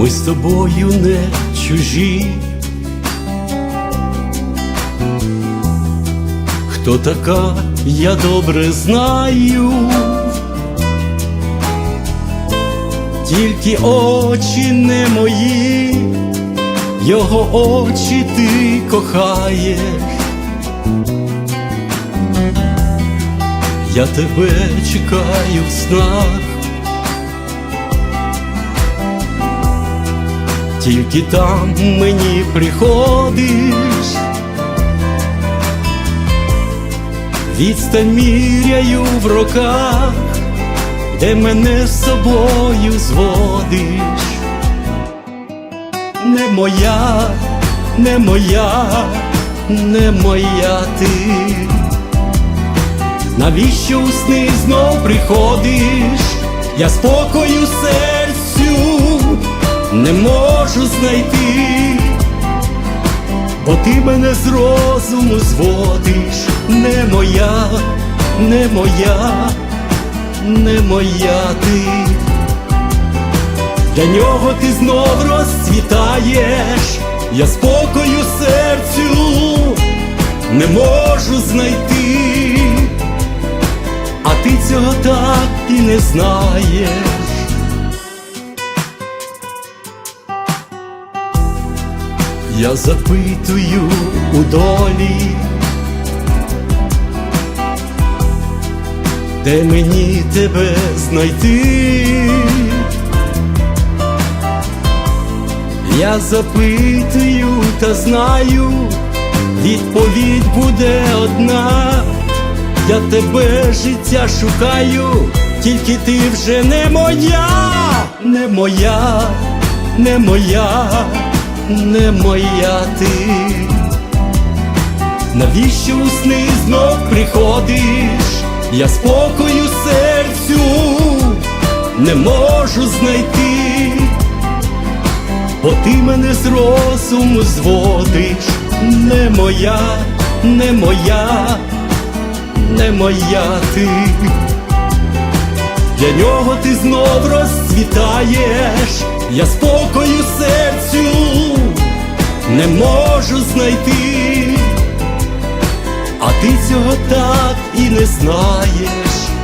Ми з тобою не чужі. Хто така, я добре знаю, тільки очі не мої, його очі ти кохаєш. Я тебе чекаю в снах, тільки там мені приходиш, відстань міряю в роках, де мене з собою зводиш, не моя, не моя, не моя ти. Навіщо у сни знов приходиш? Я спокою серцю не можу знайти, бо ти мене з розуму зводиш, не моя, не моя, не моя ти. Для нього ти знов розцвітаєш, я спокою серцю не можу знайти а ти цього так і не знаєш. Я запитую у долі, де мені тебе знайти? Я запитую та знаю, відповідь буде одна. Я тебе життя шукаю, тільки ти вже не моя, не моя, не моя, не моя ти. Навіщо у сни знов приходиш? Я спокою серцю не можу знайти, бо ти мене з розуму зводиш, не моя, не моя не моя ти, для нього ти знов розцвітаєш, я спокою не можу знайти, а ти цього так і не знаєш.